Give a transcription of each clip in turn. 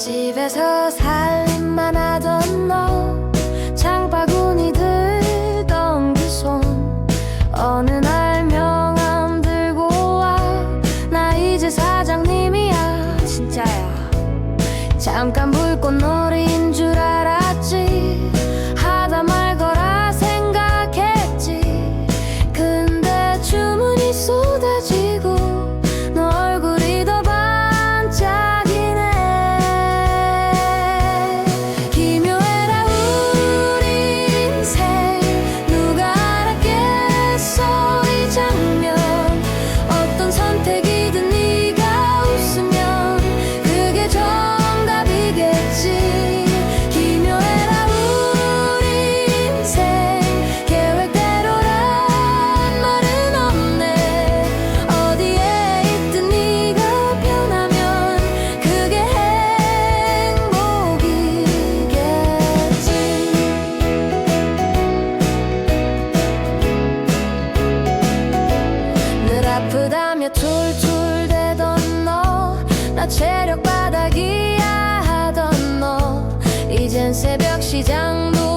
집에서 살만 하던 너 창바구니 들던 그 손. 어느 날 명함 들고 와 나 이제 사장님이야 진짜야. 잠깐 불 툴툴대던 너 나 체력 바닥이야 하던 너 이젠 새벽 시장도.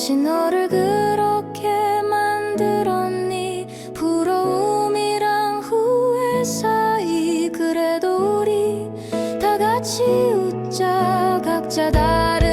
다시 너를 그렇게 만들었니? 부러움이랑 후회 사이. 그래도 우리 다 같이 웃자. 각자 다른